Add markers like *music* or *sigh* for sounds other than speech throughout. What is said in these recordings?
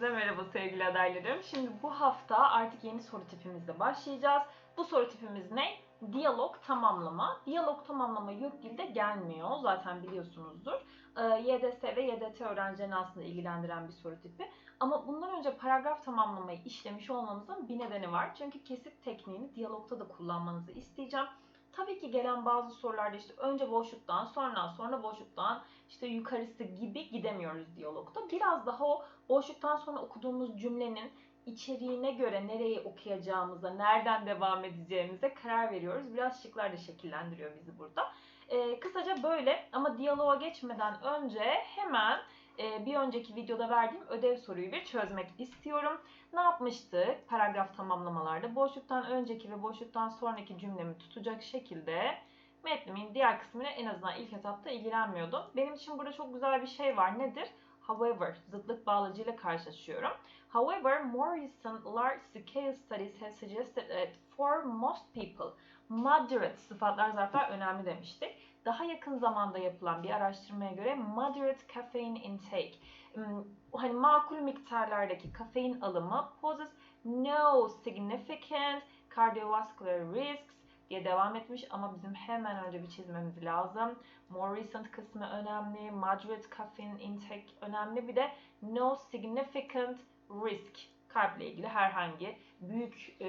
Herkese merhaba sevgili adaylarım. Şimdi bu hafta artık yeni soru tipimizle başlayacağız. Bu soru tipimiz ne? Diyalog tamamlama. Diyalog tamamlama yok dilde gelmiyor. Zaten biliyorsunuzdur. Ee, YDS ve YDT öğrencilerini aslında ilgilendiren bir soru tipi. Ama bundan önce paragraf tamamlamayı işlemiş olmamızın bir nedeni var. Çünkü kesit tekniğini diyalogta da kullanmanızı isteyeceğim. Tabii ki gelen bazı sorularda işte önce boşluktan, sonra sonra boşluktan, işte yukarısı gibi gidemiyoruz diyalogta. Biraz daha o boşluktan sonra okuduğumuz cümlenin içeriğine göre nereyi okuyacağımıza, nereden devam edeceğimize karar veriyoruz. Biraz şıklar da şekillendiriyor bizi burada. Ee, kısaca böyle ama diyaloğa geçmeden önce hemen e, bir önceki videoda verdiğim ödev soruyu bir çözmek istiyorum. Ne yapmıştık paragraf tamamlamalarda? Boşluktan önceki ve boşluktan sonraki cümlemi tutacak şekilde metnimin diğer kısmıyla en azından ilk etapta ilgilenmiyordum. Benim için burada çok güzel bir şey var. Nedir? However, zıtlık bağlacıyla karşılaşıyorum. However, more recent large-scale studies have suggested that for most people, moderate sıfatlar zarflar önemli demiştik. Daha yakın zamanda yapılan bir araştırmaya göre moderate caffeine intake, hmm, hani makul miktarlardaki kafein alımı poses no significant cardiovascular risks diye devam etmiş ama bizim hemen önce bir çizmemiz lazım. More recent kısmı önemli, moderate caffeine intake önemli bir de no significant risk kalple ilgili herhangi büyük e,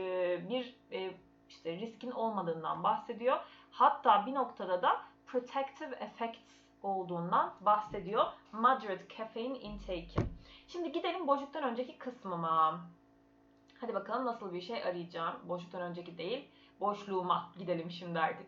bir e, işte riskin olmadığından bahsediyor. Hatta bir noktada da protective effects olduğundan bahsediyor. Moderate caffeine intake'in. Şimdi gidelim boşluktan önceki kısmıma. Hadi bakalım nasıl bir şey arayacağım. Boşluktan önceki değil, boşluğuma gidelim şimdi artık.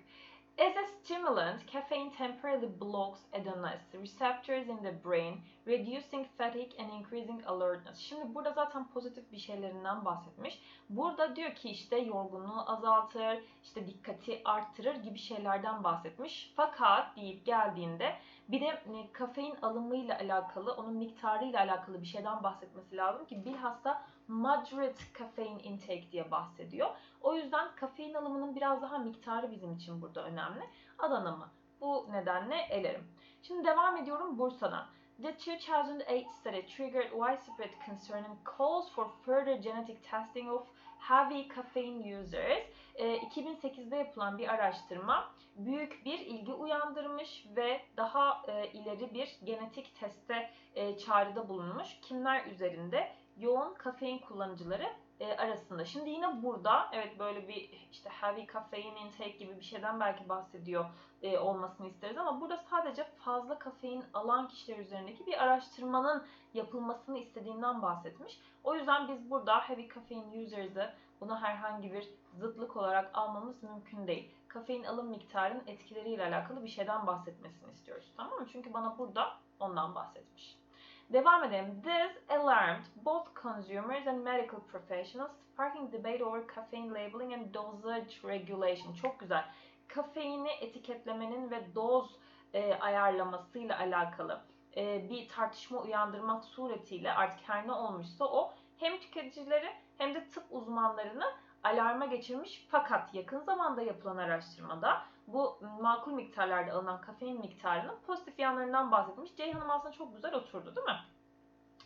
As a stimulant, caffeine temporarily blocks adonis receptors in the brain, reducing fatigue and increasing alertness. Şimdi burada zaten pozitif bir şeylerinden bahsetmiş. Burada diyor ki işte yorgunluğu azaltır, işte dikkati arttırır gibi şeylerden bahsetmiş. Fakat deyip geldiğinde bir de e, kafein alımıyla alakalı, onun miktarıyla alakalı bir şeyden bahsetmesi lazım ki bilhassa moderate caffeine intake diye bahsediyor. O yüzden kafein alımının biraz daha miktarı bizim için burada önemli. Adana'mı bu nedenle elerim. Şimdi devam ediyorum Bursa'dan. The 2008 study triggered widespread concern and calls for further genetic testing of heavy caffeine users. E, 2008'de yapılan bir araştırma büyük bir ilgi uyandırmış ve daha e, ileri bir genetik teste e, çağrıda bulunmuş. Kimler üzerinde? Yoğun kafein kullanıcıları e, arasında. Şimdi yine burada evet böyle bir işte heavy caffeine intake gibi bir şeyden belki bahsediyor e, olmasını isteriz ama burada sadece fazla kafein alan kişiler üzerindeki bir araştırmanın yapılmasını istediğinden bahsetmiş. O yüzden biz burada heavy caffeine users'ı buna herhangi bir zıtlık olarak almamız mümkün değil. Kafein alım miktarının etkileriyle alakalı bir şeyden bahsetmesini istiyoruz. Tamam mı? Çünkü bana burada ondan bahsetmiş. Devam edelim. This alarmed both consumers and medical professionals, sparking debate over caffeine labeling and dosage regulation. Çok güzel. Kafeini etiketlemenin ve doz e, ayarlamasıyla alakalı e, bir tartışma uyandırmak suretiyle artık her ne olmuşsa o hem tüketicileri hem de tıp uzmanlarını alarma geçirmiş fakat yakın zamanda yapılan araştırmada bu makul miktarlarda alınan kafein miktarının pozitif yanlarından bahsetmiş. Ceyhan'ım aslında çok güzel oturdu değil mi?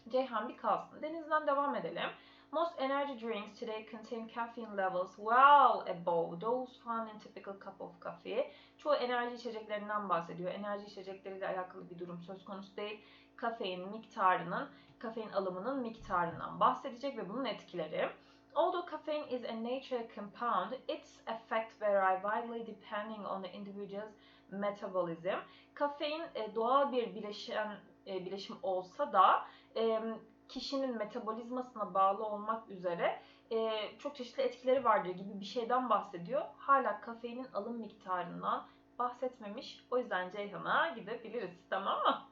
Ceyhan bir kalsın. Deniz'den devam edelim. Most energy drinks today contain caffeine levels well above those found in typical cup of coffee. Çoğu enerji içeceklerinden bahsediyor. Enerji içecekleriyle alakalı bir durum söz konusu değil. Kafein miktarının, kafein alımının miktarından bahsedecek ve bunun etkileri. Although caffeine is a natural compound, its effect vary widely depending on the individual's metabolism. Kafein e, doğal bir bileşen e, bileşim olsa da e, kişinin metabolizmasına bağlı olmak üzere çok çeşitli etkileri vardır gibi bir şeyden bahsediyor. Hala kafeinin alım miktarından bahsetmemiş. O yüzden Ceyhan'a gidebiliriz. Tamam mı?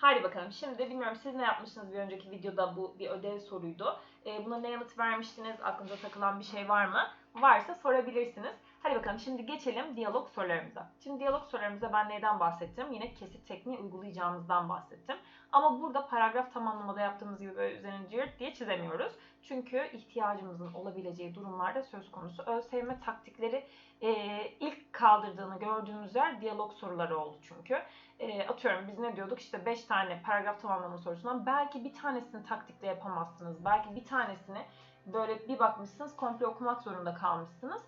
Hadi bakalım. Şimdi bilmiyorum siz ne yapmıştınız bir önceki videoda bu bir ödev soruydu. buna ne yanıt vermiştiniz? Aklınıza takılan bir şey var mı? Varsa sorabilirsiniz. Hadi bakalım şimdi geçelim diyalog sorularımıza. Şimdi diyalog sorularımıza ben neyden bahsettim? Yine kesit tekniği uygulayacağımızdan bahsettim. Ama burada paragraf tamamlamada yaptığımız gibi böyle üzerine cırt diye çizemiyoruz. Çünkü ihtiyacımızın olabileceği durumlarda söz konusu. ÖSYM taktikleri e, ilk kaldırdığını gördüğümüz yer diyalog soruları oldu çünkü. E, atıyorum biz ne diyorduk işte 5 tane paragraf tamamlama sorusundan belki bir tanesini taktikle yapamazsınız. Belki bir tanesini böyle bir bakmışsınız komple okumak zorunda kalmışsınız.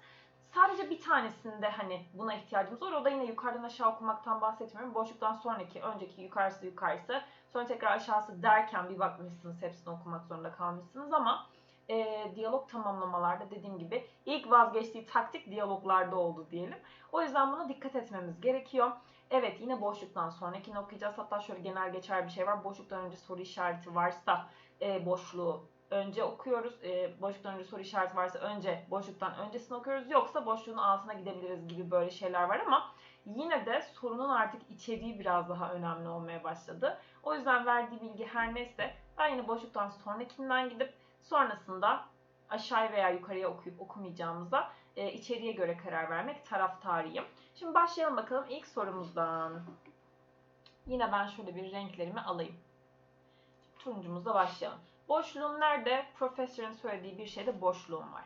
Sadece bir tanesinde hani buna ihtiyacımız var. O da yine yukarıdan aşağı okumaktan bahsetmiyorum. Boşluktan sonraki, önceki yukarısı yukarısı, sonra tekrar aşağısı derken bir bakmışsınız hepsini okumak zorunda kalmışsınız ama e, diyalog tamamlamalarda dediğim gibi ilk vazgeçtiği taktik diyaloglarda oldu diyelim. O yüzden buna dikkat etmemiz gerekiyor. Evet yine boşluktan sonrakini okuyacağız. Hatta şöyle genel geçer bir şey var. Boşluktan önce soru işareti varsa e, boşluğu önce okuyoruz. E, boşluktan önce soru işareti varsa önce boşluktan öncesini okuyoruz. Yoksa boşluğun altına gidebiliriz gibi böyle şeyler var ama yine de sorunun artık içeriği biraz daha önemli olmaya başladı. O yüzden verdiği bilgi her neyse ben yine boşluktan sonrakinden gidip sonrasında aşağı veya yukarıya okuyup okumayacağımıza e, içeriğe göre karar vermek taraftarıyım. Şimdi başlayalım bakalım ilk sorumuzdan. Yine ben şöyle bir renklerimi alayım. Turuncumuzla başlayalım. Boşluğum nerede? Profesörün söylediği bir şeyde boşluğum var.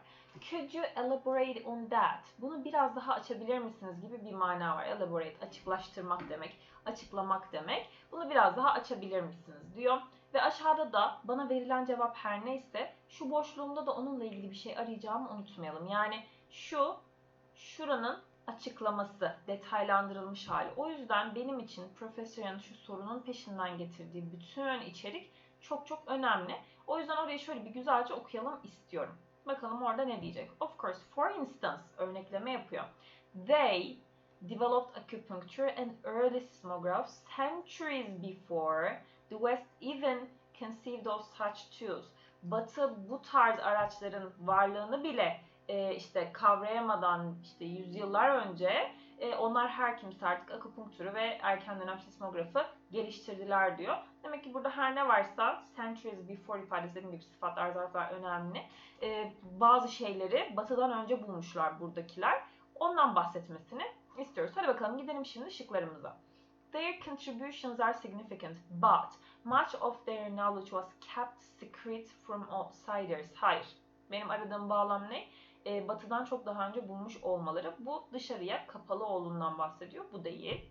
Could you elaborate on that? Bunu biraz daha açabilir misiniz gibi bir mana var. Elaborate, açıklaştırmak demek, açıklamak demek. Bunu biraz daha açabilir misiniz diyor. Ve aşağıda da bana verilen cevap her neyse şu boşluğumda da onunla ilgili bir şey arayacağımı unutmayalım. Yani şu, şuranın açıklaması, detaylandırılmış hali. O yüzden benim için profesörün şu sorunun peşinden getirdiği bütün içerik çok çok önemli. O yüzden orayı şöyle bir güzelce okuyalım istiyorum. Bakalım orada ne diyecek. Of course, for instance, örnekleme yapıyor. They developed acupuncture and early seismograph centuries before the West even conceived of such tools. Batı bu tarz araçların varlığını bile e, işte kavrayamadan işte yüzyıllar önce e, onlar her kimse artık akupunktürü ve erken dönem sismografı geliştirdiler diyor. Demek ki burada her ne varsa centuries before ifadesi dediğim gibi sıfatlar zarflar önemli. E, bazı şeyleri batıdan önce bulmuşlar buradakiler. Ondan bahsetmesini istiyoruz. Hadi bakalım gidelim şimdi şıklarımıza. Their contributions are significant, but much of their knowledge was kept secret from outsiders. Hayır. Benim aradığım bağlam ne? E, batıdan çok daha önce bulmuş olmaları. Bu dışarıya kapalı olduğundan bahsediyor. Bu değil.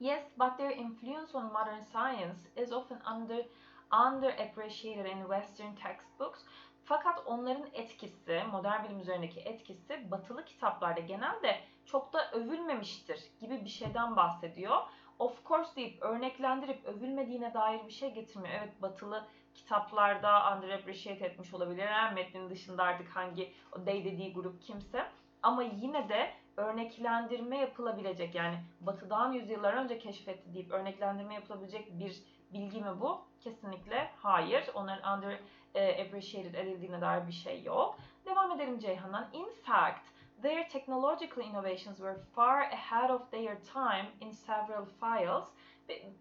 Yes, but their influence on modern science is often under underappreciated in Western textbooks. Fakat onların etkisi, modern bilim üzerindeki etkisi batılı kitaplarda genelde çok da övülmemiştir gibi bir şeyden bahsediyor. Of course deyip örneklendirip övülmediğine dair bir şey getirmiyor. Evet batılı kitaplarda underappreciate etmiş olabilir. Yani metnin dışında artık hangi o they dediği grup kimse. Ama yine de örneklendirme yapılabilecek yani batıdan yüzyıllar önce keşfetti deyip örneklendirme yapılabilecek bir bilgi mi bu? Kesinlikle hayır. Onların under e, appreciated edildiğine dair bir şey yok. Devam edelim Ceyhan'dan. In fact, their technological innovations were far ahead of their time in several fields.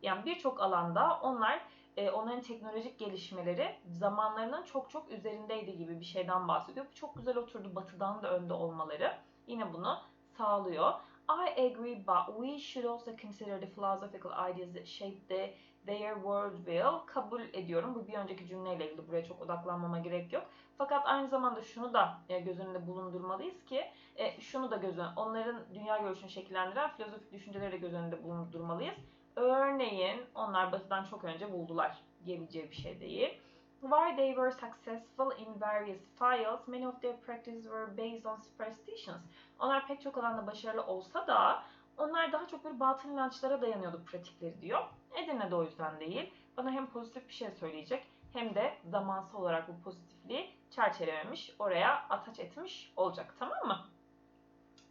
Yani birçok alanda onlar e, onların teknolojik gelişmeleri zamanlarının çok çok üzerindeydi gibi bir şeyden bahsediyor. Bu çok güzel oturdu batıdan da önde olmaları. Yine bunu sağlıyor. I agree but we should also consider the philosophical ideas that shape the, their worldview. Kabul ediyorum. Bu bir önceki cümleyle ilgili. Buraya çok odaklanmama gerek yok. Fakat aynı zamanda şunu da e, göz önünde bulundurmalıyız ki e, şunu da göz önünde, onların dünya görüşünü şekillendiren filozofik düşünceleri de göz önünde bulundurmalıyız. Örneğin onlar batıdan çok önce buldular diyebileceği bir şey değil. While they were successful in various fields, many of their practices were based on superstitions. Onlar pek çok alanda başarılı olsa da onlar daha çok bir batıl inançlara dayanıyordu pratikleri diyor. Edirne de o yüzden değil. Bana hem pozitif bir şey söyleyecek hem de zamansal olarak bu pozitifliği çerçevelemiş, oraya ataç etmiş olacak. Tamam mı?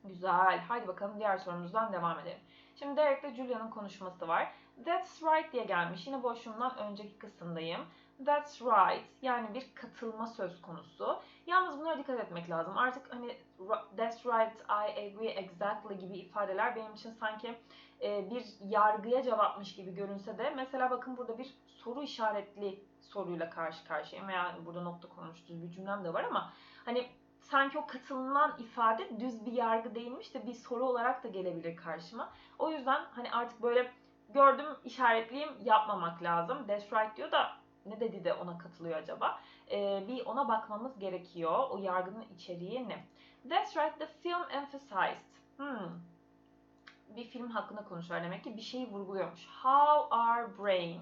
Güzel. Haydi bakalım diğer sorumuzdan devam edelim. Şimdi Derek ile Julia'nın konuşması var. That's right diye gelmiş. Yine boşluğumdan önceki kısımdayım. That's right. Yani bir katılma söz konusu. Yalnız bunlara dikkat etmek lazım. Artık hani that's right, I agree exactly gibi ifadeler benim için sanki e, bir yargıya cevapmış gibi görünse de mesela bakın burada bir soru işaretli soruyla karşı karşıyayım veya burada nokta konuştuğu bir cümlem de var ama hani sanki o katılınan ifade düz bir yargı değilmiş de bir soru olarak da gelebilir karşıma. O yüzden hani artık böyle gördüm işaretliyim yapmamak lazım. That's right diyor da ne dedi de ona katılıyor acaba? Ee, bir ona bakmamız gerekiyor. O yargının içeriği ne? That's right, the film emphasized. Hmm. Bir film hakkında konuşuyor demek ki bir şeyi vurguluyormuş. How our brain,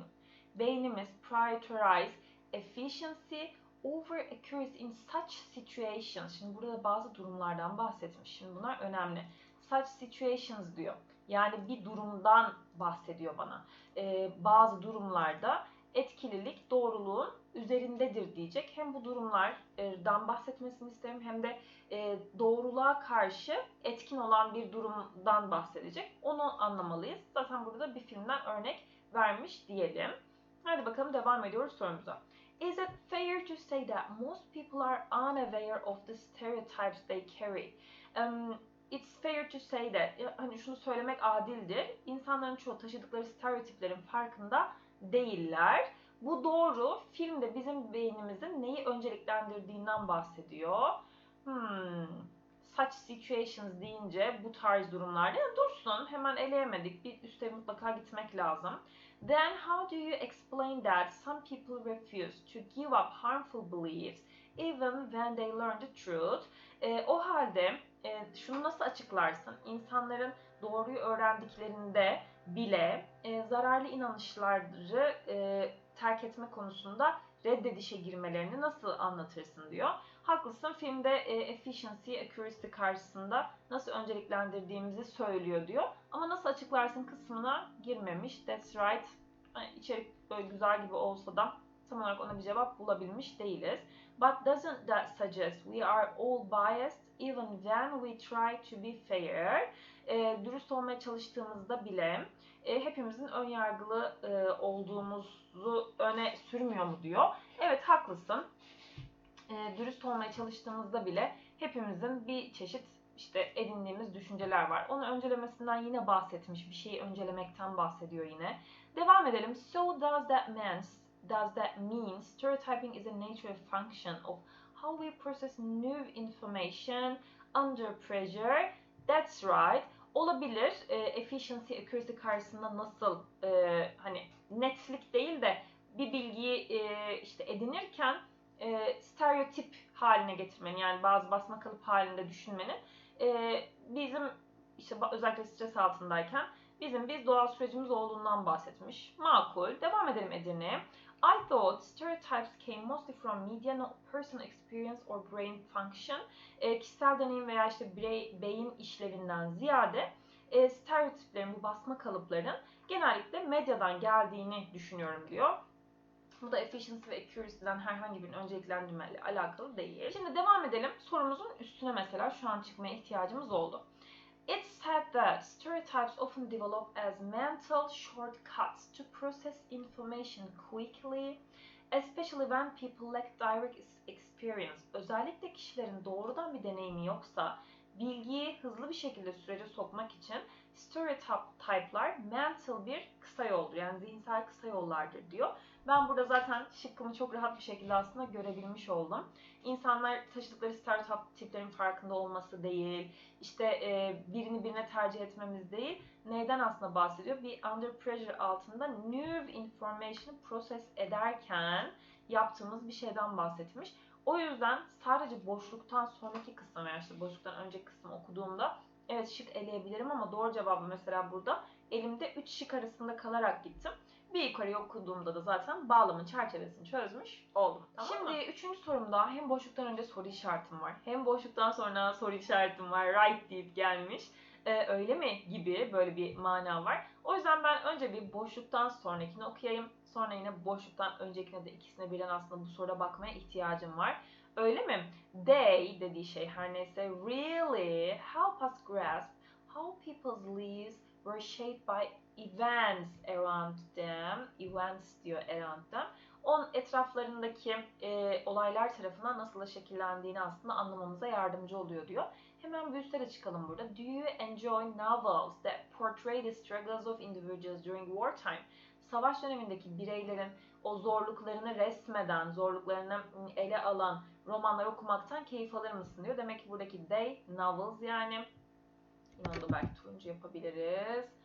beynimiz prioritize efficiency over accuracy in such situations. Şimdi burada bazı durumlardan bahsetmiş. Şimdi bunlar önemli. Such situations diyor. Yani bir durumdan bahsediyor bana. Ee, bazı durumlarda etkililik doğruluğun üzerindedir diyecek. Hem bu durumlardan bahsetmesini isterim hem de e, doğruluğa karşı etkin olan bir durumdan bahsedecek. Onu anlamalıyız. Zaten burada bir filmden örnek vermiş diyelim. Hadi bakalım devam ediyoruz sorumuza. Is it fair to say that most people are unaware of the stereotypes they carry? Um, it's fair to say that, hani şunu söylemek adildir. İnsanların çoğu taşıdıkları stereotiplerin farkında değiller. Bu doğru. Filmde bizim beynimizin neyi önceliklendirdiğinden bahsediyor. Hmm, such situations deyince bu tarz durumlarda ya dursun hemen eleyemedik. Bir üste mutlaka gitmek lazım. Then how do you explain that some people refuse to give up harmful beliefs even when they learn the truth? E, o halde e, şunu nasıl açıklarsın? İnsanların doğruyu öğrendiklerinde bile e, zararlı inanışları e, terk etme konusunda reddedişe girmelerini nasıl anlatırsın diyor. Haklısın filmde e, efficiency, accuracy karşısında nasıl önceliklendirdiğimizi söylüyor diyor. Ama nasıl açıklarsın kısmına girmemiş. That's right. Yani içerik böyle güzel gibi olsa da tam olarak ona bir cevap bulabilmiş değiliz. But doesn't that suggest we are all biased even when we try to be fair? E, dürüst olmaya çalıştığımızda bile e, hepimizin ön yargılı e, olduğumuzu öne sürmüyor mu diyor. Evet haklısın. E, dürüst olmaya çalıştığımızda bile hepimizin bir çeşit işte edindiğimiz düşünceler var. Onun öncelemesinden yine bahsetmiş. Bir şeyi öncelemekten bahsediyor yine. Devam edelim. So does that mean does that mean stereotyping is a natural function of how we process new information under pressure? That's right olabilir. E, efficiency, accuracy karşısında nasıl e, hani netlik değil de bir bilgiyi e, işte edinirken e, stereotip haline getirmenin yani bazı basma kalıp halinde düşünmenin e, bizim işte özellikle stres altındayken bizim bir doğal sürecimiz olduğundan bahsetmiş. Makul. Devam edelim Edirne'ye. I thought stereotypes came mostly from media, not personal experience or brain function. E, kişisel deneyim veya işte birey, beyin işlevinden ziyade e, stereotiplerin, bu basma kalıpların genellikle medyadan geldiğini düşünüyorum diyor. Bu da efficiency ve accuracy'den herhangi bir önceliklendirmeyle alakalı değil. Şimdi devam edelim. Sorumuzun üstüne mesela şu an çıkmaya ihtiyacımız oldu. It's said that stereotypes often develop as mental shortcuts to process information quickly, especially when people lack direct experience. Özellikle kişilerin doğrudan bir deneyimi yoksa bilgiyi hızlı bir şekilde sürece sokmak için stereotype'lar mental bir kısa yoldur. Yani zihinsel kısa yollardır diyor. Ben burada zaten şıkkımı çok rahat bir şekilde aslında görebilmiş oldum. İnsanlar taşıdıkları stereotiplerin farkında olması değil, işte e, birini birine tercih etmemiz değil, neyden aslında bahsediyor? Bir under pressure altında new information process ederken yaptığımız bir şeyden bahsetmiş. O yüzden sadece boşluktan sonraki kısım veya işte boşluktan önceki kısmı okuduğumda evet şık eleyebilirim ama doğru cevabı mesela burada elimde 3 şık arasında kalarak gittim. Bir yukarıya okuduğumda da zaten bağlamın çerçevesini çözmüş oldum. Tamam Şimdi mı? üçüncü sorumda hem boşluktan önce soru işaretim var hem boşluktan sonra soru işaretim var. Right deyip gelmiş. Ee, öyle mi gibi böyle bir mana var. O yüzden ben önce bir boşluktan sonrakini okuyayım. Sonra yine boşluktan öncekine de ikisine birden aslında bu soruya bakmaya ihtiyacım var. Öyle mi? They dediği şey her neyse really help us grasp how people's lives were shaped by events around them. Events diyor around them. On etraflarındaki e, olaylar tarafından nasıl şekillendiğini aslında anlamamıza yardımcı oluyor diyor. Hemen bir üstlere çıkalım burada. Do you enjoy novels that portray the struggles of individuals during wartime? savaş dönemindeki bireylerin o zorluklarını resmeden, zorluklarını ım, ele alan romanlar okumaktan keyif alır mısın diyor. Demek ki buradaki they, novels yani. Onu da belki turuncu yapabiliriz.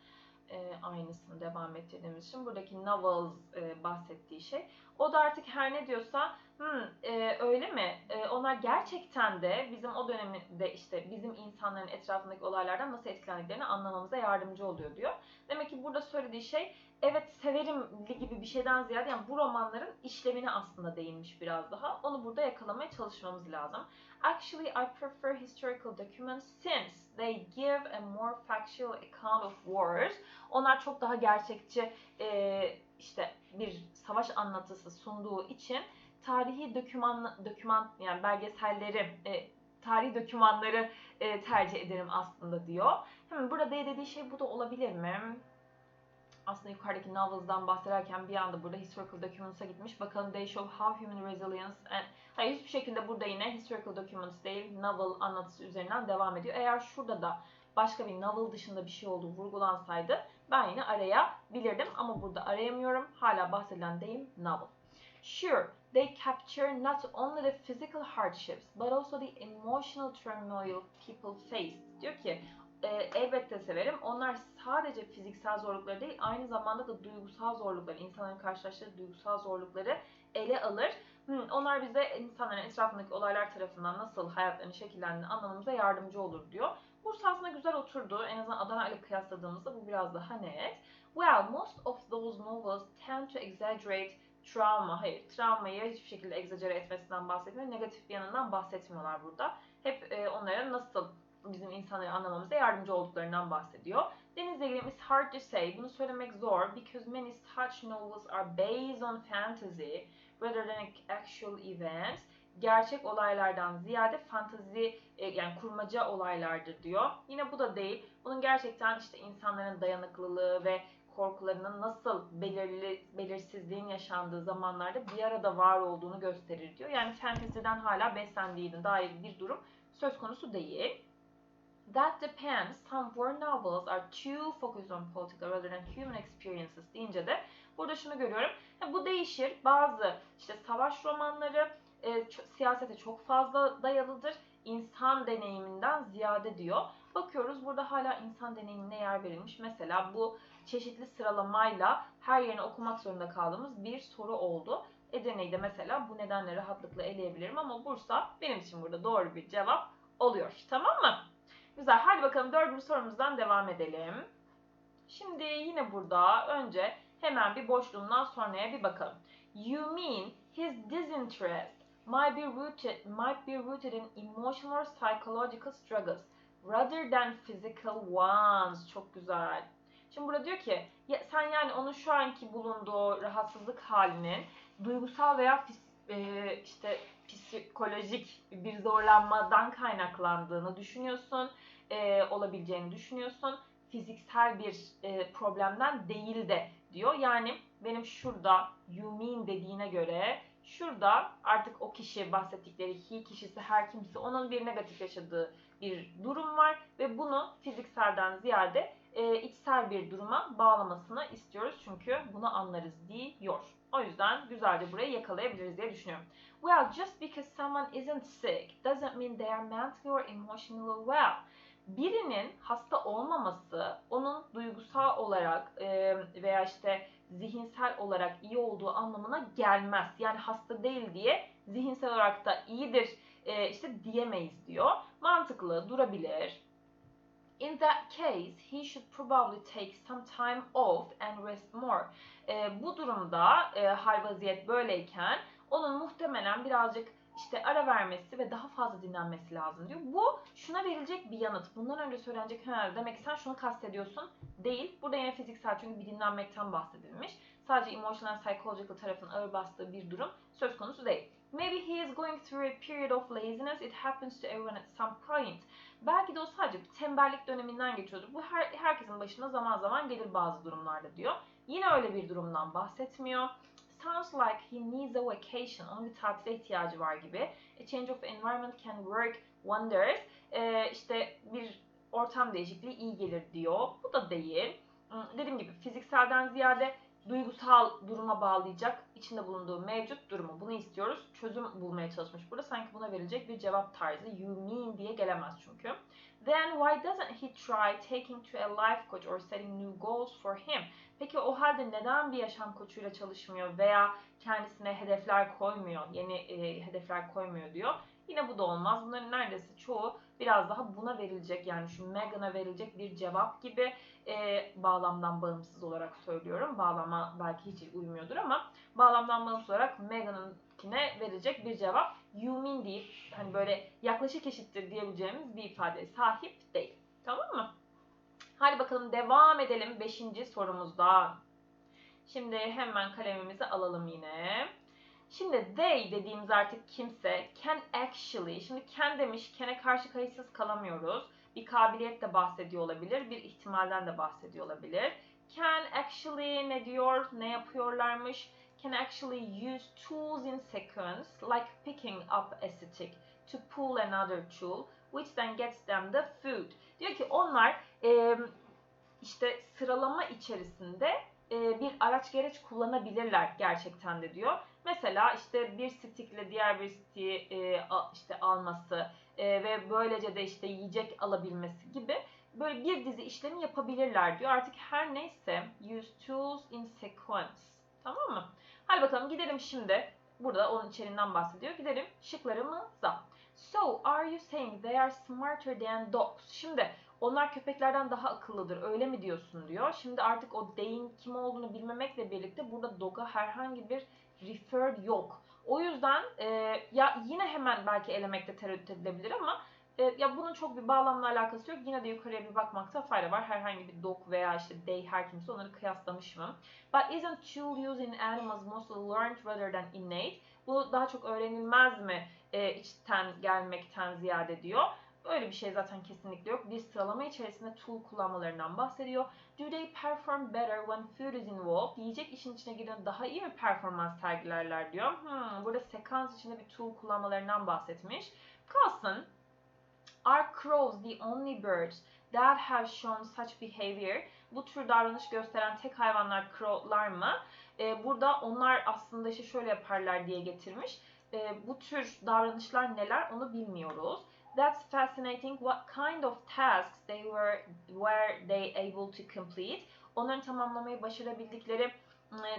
Ee, aynısını devam ettirdiğimiz için buradaki novels e, bahsettiği şey. O da artık her ne diyorsa Hmm, e, öyle mi? E, onlar gerçekten de bizim o dönemde işte bizim insanların etrafındaki olaylardan nasıl etkilendiklerini anlamamıza yardımcı oluyor diyor. Demek ki burada söylediği şey evet severim gibi bir şeyden ziyade yani bu romanların işlemine aslında değinmiş biraz daha. Onu burada yakalamaya çalışmamız lazım. Actually I prefer historical documents since they give a more factual account of wars. Onlar çok daha gerçekçi e, işte bir savaş anlatısı sunduğu için tarihi doküman, doküman yani belgeselleri, e, tarihi dokümanları e, tercih ederim aslında diyor. Hemen burada dediği şey bu da olabilir mi? Aslında yukarıdaki novels'dan bahsederken bir anda burada historical documents'a gitmiş. Bakalım they show how human resilience and hayır hiçbir şekilde burada yine historical documents değil novel anlatısı üzerinden devam ediyor. Eğer şurada da başka bir novel dışında bir şey olduğu vurgulansaydı ben yine arayabilirdim ama burada arayamıyorum. Hala bahsedilen deyim novel. Sure, they capture not only the physical hardships but also the emotional turmoil people face. Diyor ki e, elbette severim. Onlar sadece fiziksel zorlukları değil, aynı zamanda da duygusal zorlukları, insanların karşılaştığı duygusal zorlukları ele alır. Hmm, onlar bize insanların etrafındaki olaylar tarafından nasıl hayatlarını şekillendiğini anlamamıza yardımcı olur diyor. Bursa aslında güzel oturdu. En azından Adana ile kıyasladığımızda bu biraz daha net. Well, most of those novels tend to exaggerate travma, hayır travmayı hiçbir şekilde egzajere etmesinden bahsetmiyor. Negatif bir yanından bahsetmiyorlar burada. Hep e, onların nasıl bizim insanları anlamamıza yardımcı olduklarından bahsediyor. Denizle ilgili it's hard to say. Bunu söylemek zor because many such novels are based on fantasy rather than actual events. Gerçek olaylardan ziyade fantazi e, yani kurmaca olaylardır diyor. Yine bu da değil. Bunun gerçekten işte insanların dayanıklılığı ve korkularının nasıl belirli belirsizliğin yaşandığı zamanlarda bir arada var olduğunu gösterir diyor. Yani fanteziden hala beslendiğine dair bir durum söz konusu değil. That depends. Some war novels are too focused on political rather than human experiences deyince de burada şunu görüyorum. Ha, bu değişir. Bazı işte savaş romanları e, siyasete çok fazla dayalıdır. İnsan deneyiminden ziyade diyor. Bakıyoruz burada hala insan deneyimine yer verilmiş. Mesela bu çeşitli sıralamayla her yerini okumak zorunda kaldığımız bir soru oldu. Edirne'yi de mesela bu nedenle rahatlıkla eleyebilirim ama Bursa benim için burada doğru bir cevap oluyor. Tamam mı? Güzel. Hadi bakalım dördüncü sorumuzdan devam edelim. Şimdi yine burada önce hemen bir boşluğundan sonraya bir bakalım. You mean his disinterest might be rooted might be rooted in emotional or psychological struggles rather than physical ones. Çok güzel. Şimdi burada diyor ki ya sen yani onun şu anki bulunduğu rahatsızlık halinin duygusal veya e, işte psikolojik bir zorlanmadan kaynaklandığını düşünüyorsun, e, olabileceğini düşünüyorsun. Fiziksel bir e, problemden değil de diyor. Yani benim şurada you mean dediğine göre şurada artık o kişi bahsettikleri he kişisi her kimse onun bir negatif yaşadığı bir durum var ve bunu fizikselden ziyade e, içsel bir duruma bağlamasını istiyoruz çünkü bunu anlarız diyor. O yüzden güzelce burayı yakalayabiliriz diye düşünüyorum. Well, just because someone isn't sick doesn't mean they are mentally or emotionally well. Birinin hasta olmaması onun duygusal olarak e, veya işte zihinsel olarak iyi olduğu anlamına gelmez. Yani hasta değil diye zihinsel olarak da iyidir e, işte diyemeyiz diyor. Mantıklı, durabilir. In that case, he should probably take some time off and rest more. E, bu durumda e, hal vaziyet böyleyken onun muhtemelen birazcık işte ara vermesi ve daha fazla dinlenmesi lazım diyor. Bu şuna verilecek bir yanıt. Bundan önce söylenecek ha demek ki sen şunu kastediyorsun değil. Burada yine fiziksel çünkü bir dinlenmekten bahsedilmiş. Sadece emotional and psychological tarafın ağır bastığı bir durum söz konusu değil. Maybe he is going through a period of laziness. It happens to everyone at some point. Belki de o sadece bir tembellik döneminden geçiyordur. Bu her, herkesin başına zaman zaman gelir bazı durumlarda diyor. Yine öyle bir durumdan bahsetmiyor. Sounds like he needs a vacation. Onun bir tatile ihtiyacı var gibi. A change of environment can work wonders. Ee, işte bir ortam değişikliği iyi gelir diyor. Bu da değil. Hmm, Dediğim gibi fizikselden ziyade duygusal duruma bağlayacak içinde bulunduğu mevcut durumu. Bunu istiyoruz. Çözüm bulmaya çalışmış burada. Sanki buna verilecek bir cevap tarzı. You mean diye gelemez çünkü. Then why doesn't he try taking to a life coach or setting new goals for him? Peki o halde neden bir yaşam koçuyla çalışmıyor veya kendisine hedefler koymuyor, yeni e, hedefler koymuyor diyor. Yine bu da olmaz. Bunların neredeyse çoğu biraz daha buna verilecek yani şu Megan'a verilecek bir cevap gibi e, bağlamdan bağımsız olarak söylüyorum. Bağlama belki hiç uymuyordur ama bağlamdan bağımsız olarak Megan'ınkine verecek bir cevap you mean deyip hani böyle yaklaşık eşittir diyebileceğimiz bir ifadeye sahip değil. Tamam mı? Hadi bakalım devam edelim 5. sorumuzda. Şimdi hemen kalemimizi alalım yine. Şimdi they dediğimiz artık kimse can actually. Şimdi can demiş. Can'e karşı kayıtsız kalamıyoruz. Bir kabiliyet de bahsediyor olabilir. Bir ihtimalden de bahsediyor olabilir. Can actually ne diyor? Ne yapıyorlarmış? Can actually use tools in sequence like picking up a stick to pull another tool which then gets them the food. Diyor ki onlar e, işte sıralama içerisinde e, bir araç gereç kullanabilirler gerçekten de diyor. Mesela işte bir stickle diğer bir stick'i e, işte alması e, ve böylece de işte yiyecek alabilmesi gibi böyle bir dizi işlemi yapabilirler diyor. Artık her neyse use tools in sequence. Tamam mı? Hadi bakalım gidelim şimdi. Burada onun içeriğinden bahsediyor. Gidelim şıklarımıza. So are you saying they are smarter than dogs? Şimdi onlar köpeklerden daha akıllıdır öyle mi diyorsun diyor. Şimdi artık o they'in kim olduğunu bilmemekle birlikte burada dog'a herhangi bir referred yok. O yüzden e, ya yine hemen belki elemekte tereddüt edilebilir ama e, ya bunun çok bir bağlamla alakası yok. Yine de yukarıya bir bakmakta fayda var. Herhangi bir dog veya işte they her kimse onları kıyaslamış mı? But isn't tool used in animals mostly learned rather than innate? Bu daha çok öğrenilmez mi e, içten gelmekten ziyade diyor. Öyle bir şey zaten kesinlikle yok. Bir sıralama içerisinde tool kullanmalarından bahsediyor. Do they perform better when food is involved? Yiyecek işin içine giren daha iyi bir performans sergilerler diyor. Hmm, burada sekans içinde bir tool kullanmalarından bahsetmiş. Kalsın. Are crows the only birds that have shown such behavior? Bu tür davranış gösteren tek hayvanlar crowlar mı? Ee, burada onlar aslında işte şöyle yaparlar diye getirmiş. Ee, bu tür davranışlar neler onu bilmiyoruz. That's fascinating. What kind of tasks they were were they able to complete? Onların tamamlamayı başarabildikleri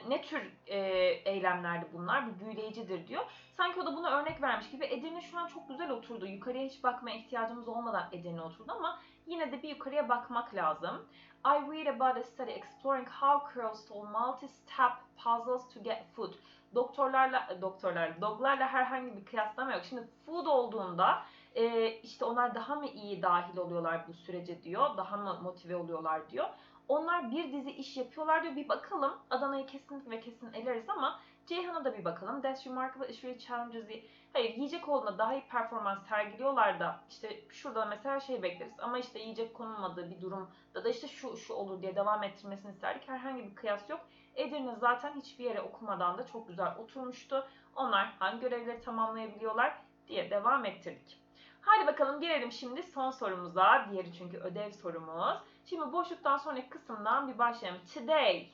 ne tür e, eylemlerdi bunlar? Bu büyüleyicidir diyor. Sanki o da buna örnek vermiş gibi Edirne şu an çok güzel oturdu. Yukarıya hiç bakmaya ihtiyacımız olmadan Edirne oturdu ama yine de bir yukarıya bakmak lazım. I read about a study exploring how crows solve multi-step puzzles to get food. Doktorlarla, doktorlar, doglarla herhangi bir kıyaslama yok. Şimdi food olduğunda e, işte onlar daha mı iyi dahil oluyorlar bu sürece diyor. Daha mı motive oluyorlar diyor. Onlar bir dizi iş yapıyorlar diyor. Bir bakalım. Adana'yı kesin ve kesin eleriz ama Ceyhan'a da bir bakalım. That's remarkable. It really challenges the... Hayır yiyecek olduğunda daha iyi performans sergiliyorlar da işte şurada mesela şey bekleriz. Ama işte yiyecek konulmadığı bir durumda da işte şu şu olur diye devam ettirmesini isterdik. Herhangi bir kıyas yok. Edirne zaten hiçbir yere okumadan da çok güzel oturmuştu. Onlar hangi görevleri tamamlayabiliyorlar diye devam ettirdik. Hadi bakalım gelelim şimdi son sorumuza. Diğeri çünkü ödev sorumuz. Şimdi boşluktan sonraki kısımdan bir başlayalım. Today.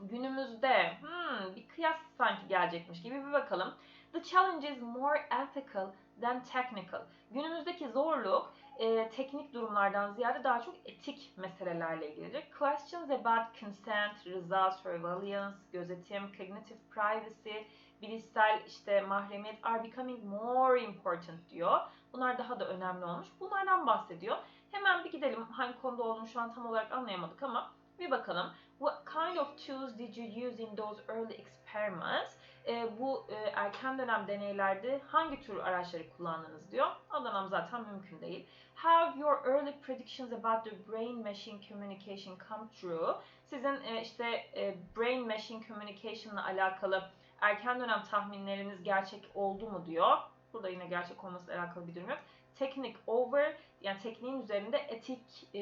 Günümüzde. Hmm, bir kıyas sanki gelecekmiş gibi bir bakalım. The challenge is more ethical than technical. Günümüzdeki zorluk e, teknik durumlardan ziyade daha çok etik meselelerle ilgili. Questions about consent, rıza, surveillance, gözetim, cognitive privacy, bilişsel işte mahremiyet are becoming more important diyor. Bunlar daha da önemli olmuş. Bunlardan bahsediyor. Hemen bir gidelim. Hangi konuda olduğunu şu an tam olarak anlayamadık ama bir bakalım. What kind of tools did you use in those early experiments? E, bu e, erken dönem deneylerde hangi tür araçları kullandınız diyor. Anlamam zaten mümkün değil. Have your early predictions about the brain machine communication come true? Sizin e, işte e, brain machine communication ile alakalı erken dönem tahminleriniz gerçek oldu mu diyor. Burada yine gerçek olmasıyla alakalı bir durum yok. Technique over yani tekniğin üzerinde etik e,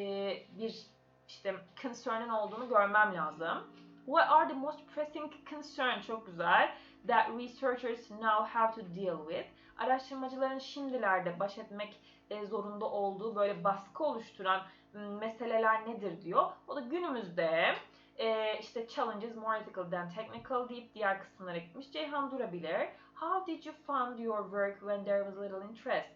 bir işte concern'ın olduğunu görmem lazım. What are the most pressing concerns? Çok güzel. That researchers now have to deal with. Araştırmacıların şimdilerde baş etmek e, zorunda olduğu böyle baskı oluşturan meseleler nedir diyor. O da günümüzde e, işte The challenge is more ethical than technical deyip diğer kısımlara gitmiş. Ceyhan durabilir. How did you fund your work when there was little interest?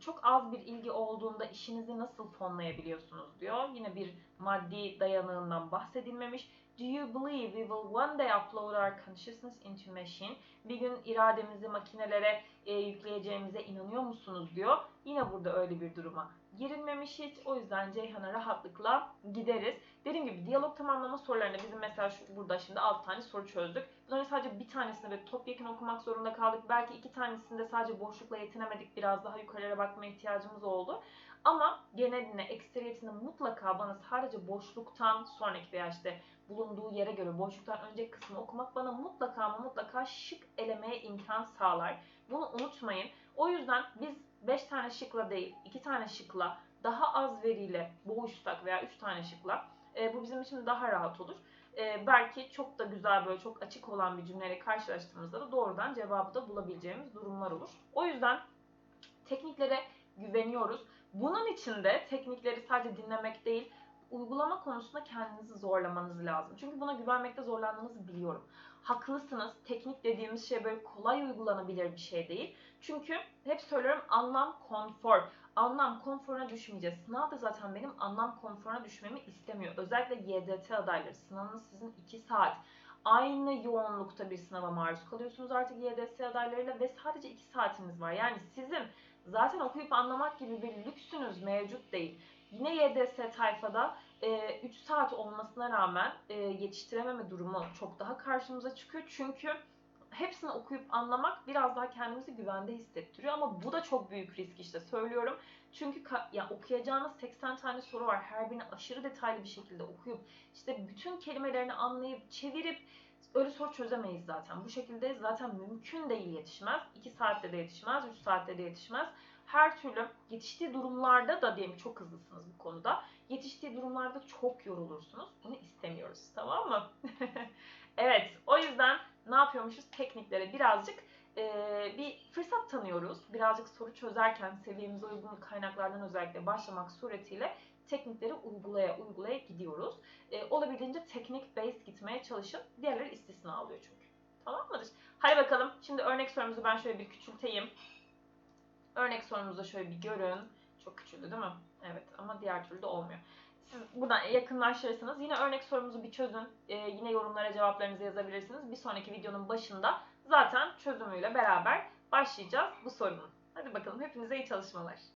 Çok az bir ilgi olduğunda işinizi nasıl fonlayabiliyorsunuz diyor. Yine bir maddi dayanığından bahsedilmemiş. Do you believe we will one day upload our consciousness into machine? Bir gün irademizi makinelere e, yükleyeceğimize inanıyor musunuz diyor. Yine burada öyle bir duruma girilmemiş hiç. O yüzden Ceyhan'a rahatlıkla gideriz. Dediğim gibi diyalog tamamlama sorularında bizim mesela şu, burada şimdi 6 tane soru çözdük. Bunların sadece bir tanesini böyle topyekun okumak zorunda kaldık. Belki iki tanesinde sadece boşlukla yetinemedik. Biraz daha yukarıya bakmaya ihtiyacımız oldu. Ama geneline, ekseriyetine mutlaka bana sadece boşluktan sonraki veya işte bulunduğu yere göre boşluktan önceki kısmı okumak bana mutlaka ama mutlaka şık elemeye imkan sağlar. Bunu unutmayın. O yüzden biz 5 tane şıkla değil, 2 tane şıkla, daha az veriyle boğuşsak veya 3 tane şıkla e, bu bizim için daha rahat olur. E, belki çok da güzel böyle çok açık olan bir cümleyle karşılaştığımızda da doğrudan cevabı da bulabileceğimiz durumlar olur. O yüzden tekniklere güveniyoruz. Bunun için de teknikleri sadece dinlemek değil, uygulama konusunda kendinizi zorlamanız lazım. Çünkü buna güvenmekte zorlandığınızı biliyorum. Haklısınız. Teknik dediğimiz şey böyle kolay uygulanabilir bir şey değil. Çünkü hep söylüyorum anlam konfor. Anlam konforuna düşmeyeceğiz. Sınav da zaten benim anlam konforuna düşmemi istemiyor. Özellikle YDT adayları. Sınavınız sizin 2 saat. Aynı yoğunlukta bir sınava maruz kalıyorsunuz artık YDS adaylarıyla ve sadece 2 saatiniz var. Yani sizin zaten okuyup anlamak gibi bir lüksünüz mevcut değil. Yine YDS tayfada 3 saat olmasına rağmen e, yetiştirememe durumu çok daha karşımıza çıkıyor. Çünkü hepsini okuyup anlamak biraz daha kendimizi güvende hissettiriyor ama bu da çok büyük risk işte söylüyorum. Çünkü ya okuyacağınız 80 tane soru var. Her birini aşırı detaylı bir şekilde okuyup işte bütün kelimelerini anlayıp çevirip öyle soru çözemeyiz zaten. Bu şekilde zaten mümkün değil yetişmez. 2 saatte de yetişmez, 3 saatte de yetişmez. Her türlü yetiştiği durumlarda da diyelim çok hızlısınız bu konuda. Yetiştiği durumlarda çok yorulursunuz. Bunu istemiyoruz. Tamam mı? *laughs* evet. O yüzden ne yapıyormuşuz? Tekniklere birazcık e, bir fırsat tanıyoruz. Birazcık soru çözerken seviyemize uygun kaynaklardan özellikle başlamak suretiyle teknikleri uygulaya uygulaya gidiyoruz. E, olabildiğince teknik based gitmeye çalışın. Diğerleri istisna alıyor çünkü. Tamam mıdır? Hadi bakalım. Şimdi örnek sorumuzu ben şöyle bir küçülteyim. Örnek sorumuzu şöyle bir görün. Çok küçüldü değil mi? Evet ama diğer türlü de olmuyor. Siz buradan yakınlaştırırsanız yine örnek sorumuzu bir çözün. Ee, yine yorumlara cevaplarınızı yazabilirsiniz. Bir sonraki videonun başında zaten çözümüyle beraber başlayacağız bu sorunun. Hadi bakalım hepinize iyi çalışmalar.